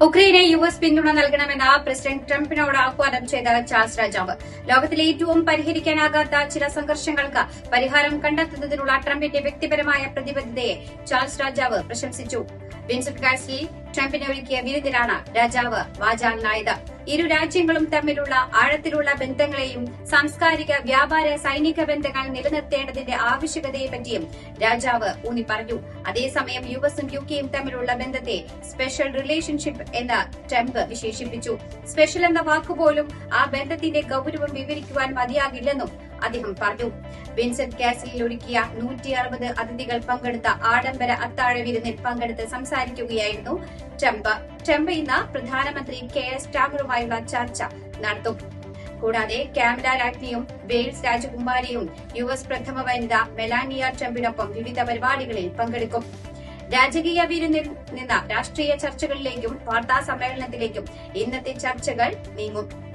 ഉക്രൈനെ U S പിന്തുണ നൽകണമെന്ന president ട്രംപിനോട് ആഹ്വാനം ചെയ്ത ചാൾസ് രാജാവ്. ലോകത്തിലെ ഏറ്റവും പരിഹരിക്കാനാകാത്ത ചില സംഘർഷങ്ങൾക്ക് പരിഹാരം കണ്ടെത്തുന്നതിനുള്ള ട്രംപിന്റെ വ്യക്തിപരമായ പ്രതിബദ്ധതയെ ചാൾസ് രാജാവ് പ്രശംസിച്ചു. വിൻസെന്റ് കാസ്ലി ട്രംപിനെ ഒരുക്കിയ വിരുന്നിലാണ് രാജാവ് വാചാലനായത് ഇരു രാജ്യങ്ങളും തമ്മിലുള്ള ആഴത്തിലുള്ള ബന്ധങ്ങളെയും സാംസ്കാരിക വ്യാപാര സൈനിക ബന്ധങ്ങൾ നിലനിർത്തേണ്ടതിന്റെ ആവശ്യകതയെ ആവശ്യകതയെപ്പറ്റിയും രാജാവ് ഊന്നി പറഞ്ഞു. അതേസമയം യു എസും യു കെയും തമ്മിലുള്ള ബന്ധത്തെ സ്പെഷ്യൽ റിലേഷൻഷിപ്പ് എന്ന ട്രംപ് വിശേഷിപ്പിച്ചു. സ്പെഷ്യൽ എന്ന വാക്കുപോലും ആ ബന്ധത്തിന്റെ ഗൌരവം വിവരിക്കുവാൻ മതിയാകില്ലെന്നും അദ്ദേഹം പറഞ്ഞു. വിൻസെന്റ് കാസലിൽ ഒരുക്കിയ നൂറ്റി അറുപത് അതിഥികൾ പങ്കെടുത്ത ആഡംബര അത്താഴ വിരുന്നിൽ പങ്കെടുത്ത് സംസാരിക്കുകയായിരുന്നു ട്രംപ്. ട്രംപ് ഇന്ന് പ്രധാനമന്ത്രി കെ എസ് സ്റ്റാമറുമായുള്ള ചർച്ച നടത്തും. കൂടാതെ കാമല രാജ്ഞിയും വെയിൽസ് രാജകുമാരിയും യു എസ് പ്രഥമ വനിത മെലാനിയ ട്രംപിനൊപ്പം വിവിധ പരിപാടികളിൽ പങ്കെടുക്കും. രാജകീയ വിരുന്നിൽ നിന്ന് രാഷ്ട്രീയ ചർച്ചകളിലേക്കും വാർത്താ സമ്മേളനത്തിലേക്കും ഇന്നത്തെ ചർച്ചകൾ നീങ്ങും.